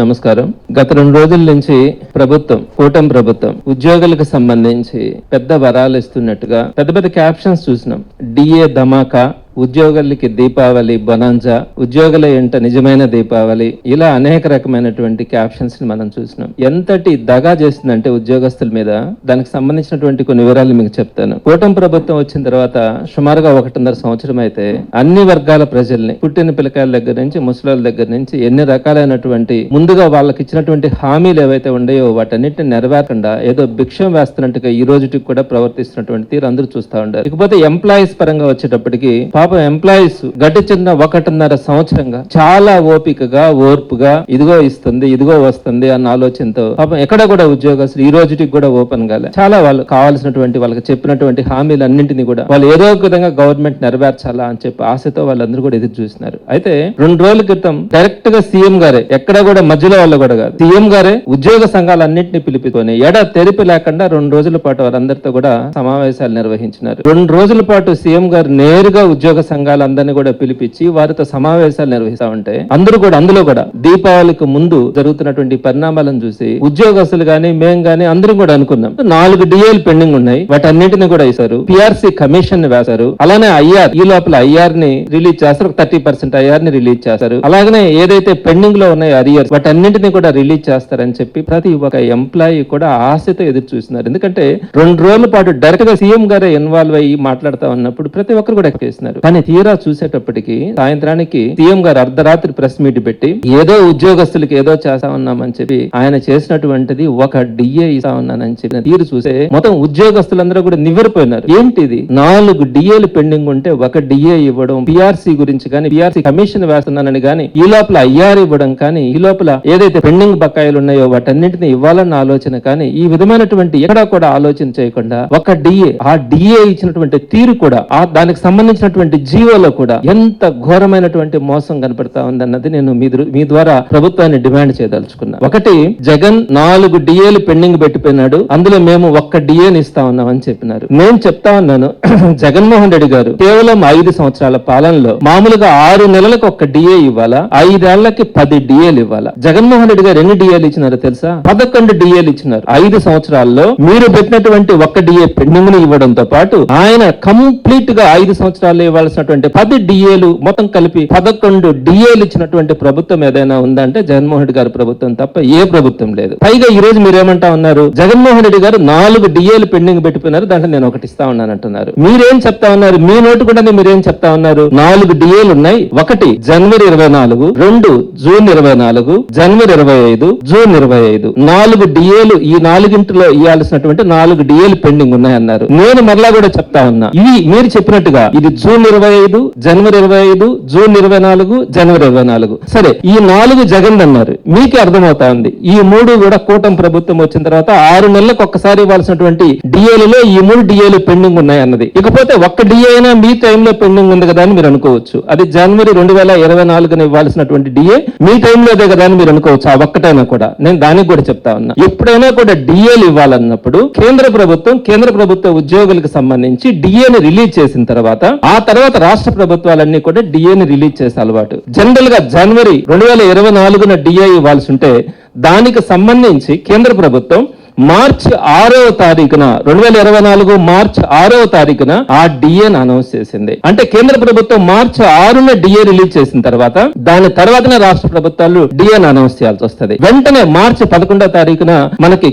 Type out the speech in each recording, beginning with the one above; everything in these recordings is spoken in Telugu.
నమస్కారం. గత రెండు రోజుల నుంచి ప్రభుత్వం కూటమి ప్రభుత్వం ఉద్యోగులకు సంబంధించి పెద్ద వరాలు ఇస్తున్నట్టుగా పెద్ద పెద్ద క్యాప్షన్స్ చూసినాం. డిఏ ధమాకా ఉద్యోగులకి దీపావళి బొనాంజా ఉద్యోగుల ఎంట నిజమైన దీపావళి ఇలా అనేక రకమైనటువంటి క్యాప్షన్స్ని మనం చూసినాం. ఎంతటి దగా చేస్తుందంటే ఉద్యోగస్తుల మీద దానికి సంబంధించినటువంటి కొన్ని వివరాలు మీకు చెప్తాను. కూటమి ప్రభుత్వం వచ్చిన తర్వాత సుమారుగా ఒకటిన్నర సంవత్సరం అయితే అన్ని వర్గాల ప్రజల్ని పుట్టిన పిల్లకాయల దగ్గర నుంచి ముసలాల దగ్గర నుంచి ఎన్ని రకాలైనటువంటి ముందుగా వాళ్ళకి ఇచ్చినటువంటి హామీలు ఏవైతే ఉన్నాయో వాటన్నిటిని నెరవేరకుండా ఏదో భిక్షం వేస్తున్నట్టుగా ఈ రోజుకి కూడా ప్రవర్తిస్తున్నటువంటి తీరు అందరూ చూస్తా ఉండారు. ఇకపోతే ఎంప్లాయీస్ పరంగా వచ్చేటప్పటికి పాపం ఎంప్లాయీస్ గడిచిన ఒకటిన్నర సంవత్సరంగా చాలా ఓపికగా ఓర్పుగా ఇదిగో ఇస్తుంది ఇదిగో వస్తుంది అన్న ఆలోచనతో పాపం ఎక్కడ కూడా ఉద్యోగస్తులు ఈ రోజుకి కూడా ఓపెన్ కాలే. చాలా వాళ్ళు కావాల్సినటువంటి వాళ్ళకి చెప్పినటువంటి హామీలు అన్నింటినీ కూడా వాళ్ళు ఏదో ఒక విధంగా గవర్నమెంట్ నెరవేర్చాలా అని చెప్పి ఆశతో వాళ్ళందరూ కూడా ఎదురు చూస్తున్నారు అయితే రెండు రోజుల క్రితం డైరెక్ట్గా సీఎం గారే ఎక్కడ కూడా మధ్యలో వాళ్ళు కూడా కాదు. సీఎం గారే ఉద్యోగ సంఘాలన్నింటినీ పిలిపికొని ఎడ తెరిపి లేకుండా రెండు రోజుల పాటు వారందరితో కూడా సమావేశాలు నిర్వహించినారు. రెండు రోజుల పాటు సీఎం గారు నేరుగా ఉద్యోగ ఉద్యోగ సంఘాలందరినీ కూడా పిలిపించి వారితో సమావేశాలు నిర్వహిస్తా ఉంటే అందరూ కూడా అందులో కూడా దీపావళికి ముందు జరుగుతున్నటువంటి పరిణామాలను చూసి ఉద్యోగస్తులు గాని మేం గాని అందరం కూడా అనుకున్నాం. నాలుగు డిఏలు పెండింగ్ ఉన్నాయి. వాటన్నిటిని కూడా ఇస్తారు పిఆర్సీ కమిషన్ని వేశారు. అలానే ఐఆర్ ఈ లోపల ఐఆర్ని రిలీజ్ చేస్తారు. థర్టీ పర్సెంట్ ఐఆర్ని రిలీజ్ చేస్తారు. అలాగనే ఏదైతే పెండింగ్లో ఉన్నాయో అరియర్ వాటన్నింటిని కూడా రిలీజ్ చేస్తారని చెప్పి ప్రతి ఒక్క ఎంప్లాయీ కూడా ఆశతో ఎదురు చూస్తున్నారు. ఎందుకంటే రెండు రోజుల పాటు డైరెక్ట్గా సీఎం గారే ఇన్వాల్వ్ అయ్యి మాట్లాడుతా ఉన్నప్పుడు ప్రతి ఒక్కరు కూడా చేస్తున్నారు. కానీ తీరా చూసేటప్పటికి సాయంత్రానికి సీఎం గారు అర్ధరాత్రి ప్రెస్ మీట్ పెట్టి ఏదో ఉద్యోగస్తులకి ఏదో చేస్తా ఉన్నామని చెప్పి ఆయన చేసినటువంటిది ఒక డిఏ ఇస్తా ఉన్నానని తీరు చూసే మొత్తం ఉద్యోగస్తులందరూ కూడా నివ్వరిపోయినారు. ఏంటిది? నాలుగు డిఏలు పెండింగ్ ఉంటే ఒక డిఏ ఇవ్వడం పిఆర్సీ గురించి కానీ పిఆర్సీ కమిషన్ వేస్తున్నానని కానీ ఈ లోపల ఐఆర్ ఇవ్వడం కానీ ఈ లోపల ఏదైతే పెండింగ్ బకాయిలు ఉన్నాయో వాటన్నింటిని ఇవ్వాలన్న ఆలోచన కానీ ఈ విధమైనటువంటి ఎక్కడా కూడా ఆలోచన చేయకుండా ఒక డిఏ ఆ డిఏ ఇచ్చినటువంటి తీరు కూడా ఆ దానికి సంబంధించినటువంటి జీవోలో కూడా ఎంత ఘోరమైనటువంటి మోసం కనపడతా ఉందన్నది నేను మీ మీ ద్వారా ప్రభుత్వాన్ని డిమాండ్ చేయదలుచుకున్నా. ఒకటి జగన్ నాలుగు డిఏలు పెండింగ్ పెట్టిపోయినాడు. అందులో మేము ఒక్క డిఏని ఇస్తా ఉన్నాం అని చెప్పినారు. నేను చెప్తా ఉన్నాను జగన్మోహన్ రెడ్డి గారు కేవలం ఐదు సంవత్సరాల పాలనలో మామూలుగా ఆరు నెలలకు ఒక డిఏ ఇవ్వాలా? ఐదేళ్ళకి పది డిఏలు ఇవ్వాలా? జగన్మోహన్ రెడ్డి గారు ఎన్ని డిఏలు ఇచ్చినారో తెలుసా? పదకొండు డిఏలు ఇచ్చినారు. ఐదు సంవత్సరాల్లో మీరు పెట్టినటువంటి ఒక్క డిఏ పెండింగ్ని ఇవ్వడంతో పాటు ఆయన కంప్లీట్గా ఐదు సంవత్సరాల్లో ఇవ్వాల్సినటువంటి పది డిఏలు మొత్తం కలిపి పదకొండు డిఏలు ఇచ్చినటువంటి ప్రభుత్వం ఏదైనా ఉందంటే జగన్మోహన్ రెడ్డి గారి ప్రభుత్వం తప్ప ఏ ప్రభుత్వం లేదు. పైగా ఈ రోజు మీరు ఏమంటా ఉన్నారు? జగన్మోహన్ రెడ్డి గారు నాలుగు డిఏలు పెండింగ్ పెట్టుకున్నారు దాంట్లో నేను ఒకటి ఇస్తా ఉన్నాను అంటున్నారు. మీరేం చెప్తా ఉన్నారు? మీ నోటు కూడా మీరేం చెప్తా ఉన్నారు? నాలుగు డిఏలు ఉన్నాయి. ఒకటి జనవరి ఇరవై నాలుగు రెండు జూన్ ఇరవై నాలుగు జనవరి ఇరవై ఐదు జూన్ ఇరవై ఐదు. నాలుగు డిఏలు ఈ నాలుగింటిలో ఇవ్వాల్సినటువంటి నాలుగు డిఏలు పెండింగ్ ఉన్నాయన్నారు. నేను మరలా కూడా చెప్తా ఉన్నా. ఇవి మీరు చెప్పినట్టుగా ఇది జూన్ ఇరవై ఐదు జనవరి ఇరవై ఐదు జూన్ ఇరవై నాలుగు జనవరి ఇరవై నాలుగు. సరే ఈ నాలుగు జగన్ అన్నారు. మీకే అర్థమవుతా ఉంది ఈ మూడు కూడా కూటమి ప్రభుత్వం వచ్చిన తర్వాత ఆరు నెలలకు ఒక్కసారి ఇవ్వాల్సినటువంటి డిఏలలో ఈ మూడు డిఏలు పెండింగ్ ఉన్నాయి అన్నది. ఇకపోతే ఒక్క డిఏ అయినా మీ టైంలో పెండింగ్ ఉంది కదా అని మీరు అనుకోవచ్చు. అది జనవరి రెండు వేల ఇరవై నాలుగున ఇవ్వాల్సినటువంటి డిఏ మీ టైంలో అదే కదా అని మీరు అనుకోవచ్చు ఆ ఒక్కటైనా కూడా. నేను దానికి కూడా చెప్తా ఉన్నా. ఎప్పుడైనా కూడా డిఏలు ఇవ్వాలన్నప్పుడు కేంద్ర ప్రభుత్వం కేంద్ర ప్రభుత్వ ఉద్యోగులకు సంబంధించి డిఏని రిలీజ్ చేసిన తర్వాత ఆ తర్వాత రాష్ట్ర ప్రభుత్వాలన్నీ కూడా డిఏని రిలీజ్ చేసే అలవాటు. జనరల్గా జనవరి రెండు వేల ఇరవై నాలుగున డిఏ ఇవ్వాల్సి ఉంటే దానికి సంబంధించి కేంద్ర ప్రభుత్వం మార్చ్ ఆరవ తారీఖున రెండు వేల ఇరవై నాలుగు మార్చ్ ఆరవ తారీఖున ఆ డిఏని అనౌన్స్ చేసింది. అంటే కేంద్ర ప్రభుత్వం మార్చ్ ఆరున డిఏ రిలీజ్ చేసిన తర్వాత దాని తర్వాతనే రాష్ట్ర ప్రభుత్వాలు డిఏని అనౌన్స్ చేయాల్సి వస్తుంది. వెంటనే మార్చి పదకొండవ తారీఖున మనకి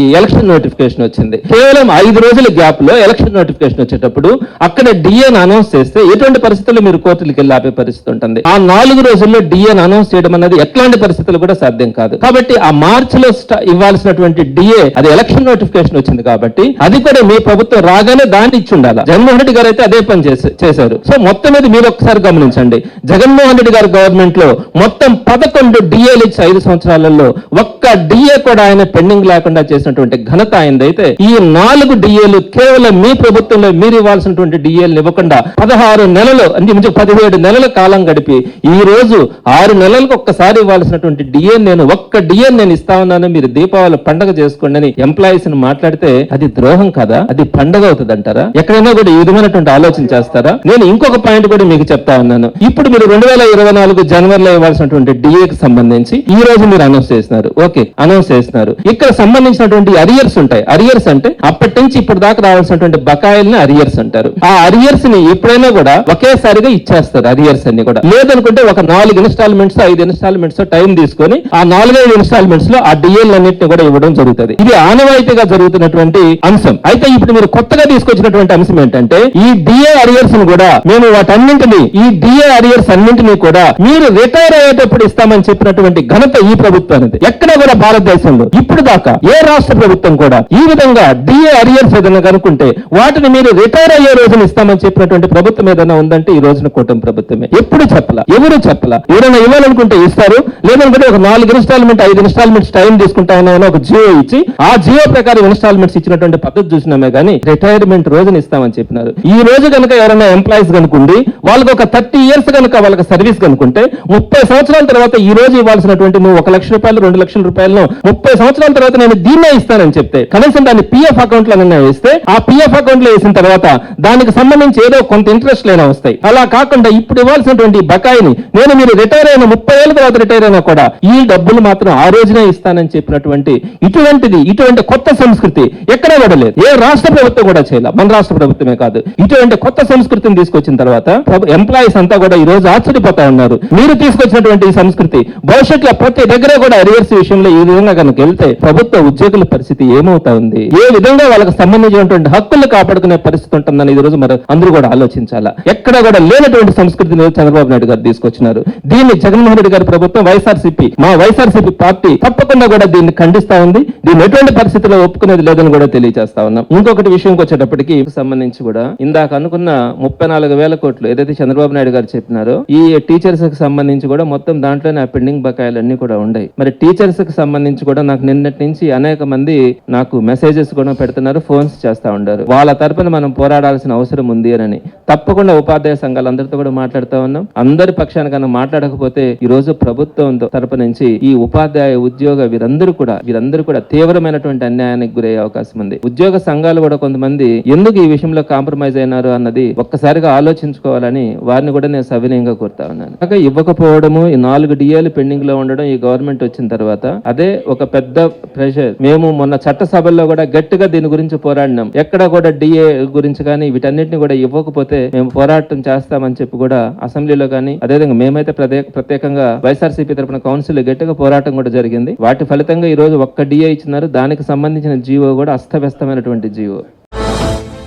ఈ ఎలక్షన్ నోటిఫికేషన్ వచ్చింది. కేవలం ఐదు రోజుల గ్యాప్లో ఎలక్షన్ నోటిఫికేషన్ వచ్చేటప్పుడు అక్కడ డిఏని అనౌన్స్ చేస్తే ఎటువంటి పరిస్థితుల్లో మీరు కోర్టులకు వెళ్ళి ఆపే పరిస్థితి ఉంటుంది. ఆ నాలుగు రోజుల్లో డిఏని అనౌన్స్ చేయడం అనేది ఎట్లాంటి పరిస్థితులు కూడా సాధ్యం కాదు. కాబట్టి ఆ మార్చ్లో ఇవ్వాల్సినటువంటి డిఏ అది ఎలక్షన్ నోటిఫికేషన్ వచ్చింది కాబట్టి అది కూడా మీ ప్రభుత్వం రాగానే దాన్ని ఇచ్చి ఉండాలి? జగన్మోహన్ రెడ్డి గారు అయితే అదే పని చేశారు. సో మొత్తం మీద మీరు ఒకసారి గమనించండి. జగన్మోహన్ రెడ్డి గారి గవర్నమెంట్లో మొత్తం పదకొండు డిఏలు ఇచ్చి ఐదు సంవత్సరాలలో ఒక్క డిఏ కూడా ఆయన పెండింగ్ లేకుండా చేసినటువంటి ఘనత ఆయనదైతే ఈ నాలుగు డిఏలు కేవలం మీ ప్రభుత్వంలో మీరు ఇవ్వాల్సినటువంటి డిఏలు ఇవ్వకుండా పదహారు నెలలు అంటే పదిహేడు నెలల కాలం గడిపి ఈ రోజు ఆరు నెలలకు ఒక్కసారి ఇవ్వాల్సినటువంటి డిఏ నేను ఒక్క డిఏ నేను ఇస్తా ఉన్నాను. మీరు దీపావళి పండగ చేసుకో చేసుకోండి అని ఎంప్లాయీస్ని మాట్లాడితే అది ద్రోహం కదా? అది పండగ అవుతుంది అంటారా ఎక్కడైనా కూడా ఈ విధమైనటువంటి ఆలోచన చేస్తారా? నేను ఇంకొక పాయింట్ కూడా మీకు చెప్తా ఉన్నాను. ఇప్పుడు మీరు రెండు వేల ఇరవై నాలుగు జనవరిలో ఇవ్వాల్సినటువంటి డిఏ కి సంబంధించి ఈ రోజు మీరు అనౌన్స్ చేసినారు ఓకే అనౌన్స్ చేసినారు ఇక్కడ సంబంధించినటువంటి అరియర్స్ ఉంటాయి. అరియర్స్ అంటే అప్పటి నుంచి ఇప్పటి దాకా రావాల్సినటువంటి బకాయిల్ని అరియర్స్ అంటారు. ఆ అరియర్స్ని ఎప్పుడైనా కూడా ఒకేసారిగా ఇచ్చేస్తారు అరియర్స్ అన్ని కూడా. లేదనుకుంటే ఒక నాలుగు ఇన్స్టాల్మెంట్స్ ఐదు ఇన్స్టాల్మెంట్స్ టైం తీసుకొని ఆ నాలుగైదు ఇన్స్టాల్మెంట్స్లో ఆ డిఎల్ అన్నింటిని కూడా ఇవ్వడం జరుగుతుంది. ఇది ఆనవాయితీగా జరుగుతున్నటువంటి అంశం. అయితే ఇప్పుడు మీరు కొత్తగా తీసుకొచ్చినటువంటి అంశం ఏంటంటే ఈ డిఏ అరియర్స్ను కూడా మేము వాటన్నింటినీ ఈ డిఏ అరియర్స్ అన్నింటినీ కూడా మీరు రిటైర్ అయ్యేటప్పుడు ఇస్తామని చెప్పినటువంటి ఘనత ఈ ప్రభుత్వానికి ఎక్కడ కూడా భారతదేశంలో ఇప్పుడు దాకా ఏ రాష్ట్ర ప్రభుత్వం కూడా ఈ విధంగా డిఏ అరియర్స్ ఏదైనా కనుక్కుంటే వాటిని మీరు రిటైర్ అయ్యే రోజున ఇస్తామని చెప్పినటువంటి ప్రభుత్వం ఏదైనా ఉందంటే ఈ రోజున కూటమి ప్రభుత్వమే. ఎప్పుడు చెప్పలా ఎవరు చెప్పలా? ఎవరైనా ఇవ్వాలనుకుంటే ఇస్తారు లేదనుకుంటే ఒక నాలుగు ఇన్స్టాల్మెంట్ ఐదు ఇన్స్టాల్మెంట్స్ టైం తీసుకుంటా ఉన్నామని ఒక జియో ఇచ్చి ఆ జియో ప్రకారం ఇన్స్టాల్మెంట్స్ ఇచ్చినటువంటి పద్ధతి చూసినామే కానీ రిటైర్మెంట్ రోజున ఇస్తామని చెప్పినారు. ఈ రోజు కనుక ఎవరైనా ఎంప్లాయీస్ కనుకుండి వాళ్ళకి ఒక థర్టీ ఇయర్స్ కనుక వాళ్ళకి సర్వీస్ కనుకుంటే ముప్పై సంవత్సరాల తర్వాత ఈ రోజు ఇవ్వాల్సినటువంటి నువ్వు ఒక లక్ష రూపాయలు రెండు లక్షల రూపాయలను ముప్పై సంవత్సరాల తర్వాత నేను దీన్నే ఇస్తానని చెప్తే కనీసం దాన్ని పిఎఫ్ అకౌంట్లో వేస్తే ఆ పిఎఫ్ అకౌంట్లో వేసిన తర్వాత దానికి సంబంధించి ఏదో కొంత ఇంట్రెస్ట్ లేనా వస్తాయి. అలా కాకుండా ఇప్పుడు ఇవ్వాల్సినటువంటి బకాయిని నేను మీరు రిటైర్ అయిన ముప్పై ఏళ్ళ తర్వాత రిటైర్ అయినా కూడా ఈ డబ్బులు మాత్రం ఆ రోజునే ఇస్తానని చెప్పినటువంటి ఇటువంటి ఇటువంటిది ఇటువంటి కొత్త సంస్కృతి ఎక్కడ కూడా లేదు ఏ రాష్ట్ర ప్రభుత్వం కూడా చేయాలి. మన రాష్ట్ర ప్రభుత్వమే కాదు. ఇటువంటి కొత్త సంస్కృతిని తీసుకొచ్చిన తర్వాత ఎంప్లాయీస్ అంతా కూడా ఈ రోజు ఆశ్చర్యపోతా ఉన్నారు. మీరు తీసుకొచ్చినటువంటి ఈ సంస్కృతి భవిష్యత్తులో ప్రతి దగ్గర కూడా అరియర్స్ విషయంలో ఈ విధంగా కనుక వెళ్తే ప్రభుత్వ ఉద్యోగుల పరిస్థితి ఏమవుతా ఉంది? ఏ విధంగా వాళ్ళకి సంబంధించినటువంటి హక్కులు కాపాడుకునే పరిస్థితి ఉంటుందని ఈ రోజు మరి అందరూ కూడా ఆలోచించాలా? ఎక్కడ కూడా లేనటువంటి సంస్కృతిని చంద్రబాబు నాయుడు గారు తీసుకొచ్చినారు. దీన్ని జగన్మోహన్ రెడ్డి గారి ప్రభుత్వం వైఎస్ఆర్సీపీ మా వైఎస్ఆర్సీపీ పార్టీ తప్పకుండా కూడా దీన్ని ఖండిస్తా ఉంది. దీన్ని ఎటువంటి పరిస్థితిలో ఒప్పుకునేది లేదని కూడా తెలియజేస్తా ఉన్నాం. ఇంకొకటి విషయంకి వచ్చేటప్పటికి సంబంధించి కూడా ఇందాక అనుకున్న ముప్పై నాలుగు వేల కోట్లు ఏదైతే చంద్రబాబు నాయుడు గారు చెప్పినారో ఈ టీచర్స్కి సంబంధించి కూడా మొత్తం దాంట్లోనే ఆ పెండింగ్ బకాయిలు అన్ని కూడా ఉన్నాయి మరి టీచర్స్కి సంబంధించి కూడా నాకు నిన్నటి నుంచి అనేక మంది నాకు మెసేజెస్ కూడా పెడుతున్నారు ఫోన్స్ చేస్తా ఉన్నారు. వాళ్ళ తరపున మనం పోరాడాల్సిన అవసరం ఉంది అని. తప్పకుండా ఉపాధ్యాయ సంఘాలందరితో కూడా మాట్లాడుతా ఉన్నాం. అందరి పక్షాన కన్నా మాట్లాడకపోతే ఈ రోజు ప్రభుత్వం తరపు నుంచి ఈ ఉపాధ్యాయ ఉద్యోగ వీరందరూ కూడా వీరందరూ కూడా తీవ్రమైనటువంటి అన్యాయానికి గురయ్యే అవకాశం ఉంది. ఉద్యోగ సంఘాలు కూడా కొంతమంది ఎందుకు ఈ విషయంలో కాంప్రమైజ్ అయినారు అన్నది ఒక్కసారిగా ఆలోచించుకోవాలని వారిని కూడా నేను సవినయంగా కోరుతా ఉన్నాను. కాక ఇవ్వకపోవడము ఈ నాలుగు డిఏలు పెండింగ్లో ఉండడం ఈ గవర్నమెంట్ వచ్చిన తర్వాత అదే ఒక పెద్ద ప్రెషర్. మేము మొన్న చట్టసభల్లో కూడా గట్టిగా దీని గురించి పోరాడినాం. ఎక్కడ కూడా డిఏ గురించి కానీ వీటన్నిటిని కూడా ఇవ్వకపోతే మేము పోరాటం చేస్తామని చెప్పి కూడా అసెంబ్లీలో కానీ అదేవిధంగా మేమైతే ప్రత్యేక ప్రత్యేకంగా వైఎస్ఆర్సీపీ తరఫున కౌన్సిల్ గట్టిగా పోరాటం కూడా జరిగింది. వాటి ఫలితంగా ఈ రోజు ఒక్క డిఏ ఇచ్చినారు. దానికి సంబంధించిన జీవో కూడా అస్తవ్యస్తమైనటువంటి జీవో.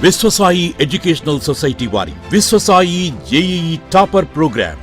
విశ్వసాయి ఎడ్యుకేషనల్ సొసైటీ వారి Vishwasai JEE topper program.